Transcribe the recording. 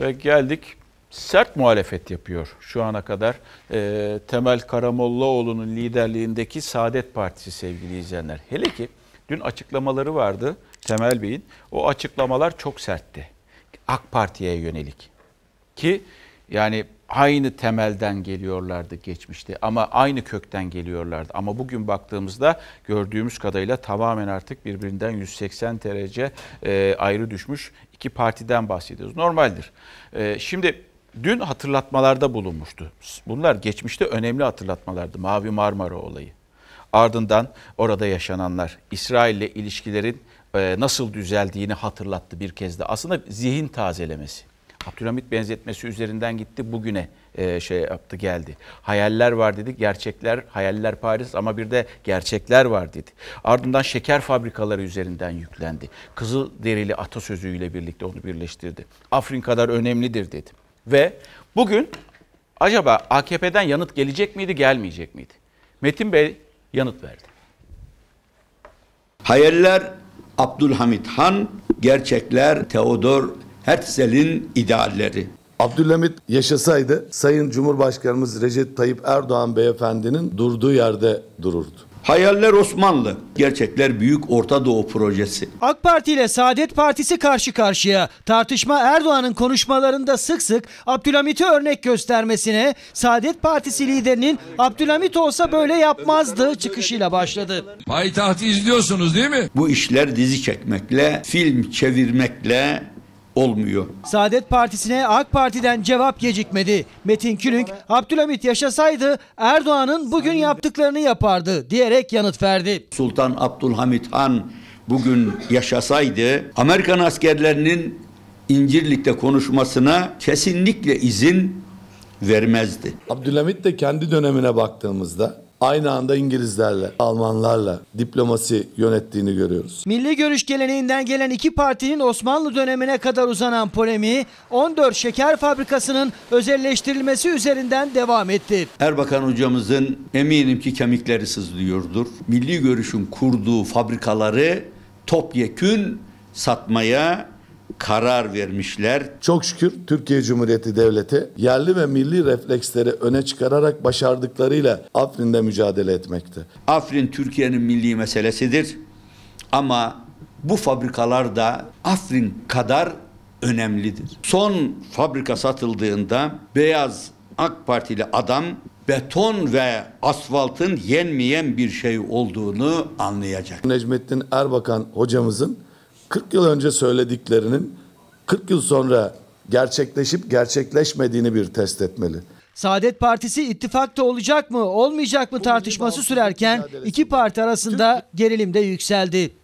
ve geldik sert muhalefet yapıyor şu ana kadar. E, Temel Karamollaoğlu'nun liderliğindeki Saadet Partisi sevgili izleyenler. Hele ki dün açıklamaları vardı Temel Bey'in. O açıklamalar çok sertti. AK Parti'ye yönelik. Ki yani aynı temelden geliyorlardı geçmişte ama aynı kökten geliyorlardı. Ama bugün baktığımızda gördüğümüz kadarıyla tamamen artık birbirinden 180 derece e, ayrı düşmüş iki partiden bahsediyoruz. Normaldir. E, şimdi dün hatırlatmalarda bulunmuştu. Bunlar geçmişte önemli hatırlatmalardı. Mavi Marmara olayı. Ardından orada yaşananlar, İsrail ile ilişkilerin e, nasıl düzeldiğini hatırlattı bir kez de. Aslında zihin tazelemesi. Abdülhamit benzetmesi üzerinden gitti bugüne e, şey yaptı geldi. Hayaller var dedi. Gerçekler, hayaller Paris ama bir de gerçekler var dedi. Ardından şeker fabrikaları üzerinden yüklendi. Kızıl derili atasözüyle birlikte onu birleştirdi. Afrin kadar önemlidir dedi. Ve bugün acaba AKP'den yanıt gelecek miydi, gelmeyecek miydi? Metin Bey yanıt verdi. Hayaller Abdülhamit Han, gerçekler Teodor Herzl'in idealleri. Abdülhamit yaşasaydı Sayın Cumhurbaşkanımız Recep Tayyip Erdoğan beyefendinin durduğu yerde dururdu. Hayaller Osmanlı, gerçekler Büyük Orta Doğu Projesi. AK Parti ile Saadet Partisi karşı karşıya. Tartışma Erdoğan'ın konuşmalarında sık sık Abdülhamit'i örnek göstermesine, Saadet Partisi liderinin Abdülhamit olsa böyle yapmazdı çıkışıyla başladı. Payitahtı izliyorsunuz değil mi? Bu işler dizi çekmekle, film çevirmekle olmuyor. Saadet Partisi'ne AK Parti'den cevap gecikmedi. Metin Külünk, Abdülhamit yaşasaydı Erdoğan'ın bugün yaptıklarını yapardı diyerek yanıt verdi. Sultan Abdülhamit Han bugün yaşasaydı Amerikan askerlerinin İncirlik'te konuşmasına kesinlikle izin vermezdi. Abdülhamit de kendi dönemine baktığımızda aynı anda İngilizlerle, Almanlarla diplomasi yönettiğini görüyoruz. Milli görüş geleneğinden gelen iki partinin Osmanlı dönemine kadar uzanan polemiği 14 şeker fabrikasının özelleştirilmesi üzerinden devam etti. Erbakan hocamızın eminim ki kemikleri sızlıyordur. Milli görüşün kurduğu fabrikaları topyekün satmaya karar vermişler. Çok şükür Türkiye Cumhuriyeti Devleti yerli ve milli refleksleri öne çıkararak başardıklarıyla Afrin'de mücadele etmekte. Afrin Türkiye'nin milli meselesidir. Ama bu fabrikalar da Afrin kadar önemlidir. Son fabrika satıldığında beyaz AK Partili adam beton ve asfaltın yenmeyen bir şey olduğunu anlayacak. Necmettin Erbakan hocamızın 40 yıl önce söylediklerinin 40 yıl sonra gerçekleşip gerçekleşmediğini bir test etmeli. Saadet Partisi ittifakta olacak mı olmayacak mı tartışması sürerken iki parti arasında gerilim de yükseldi.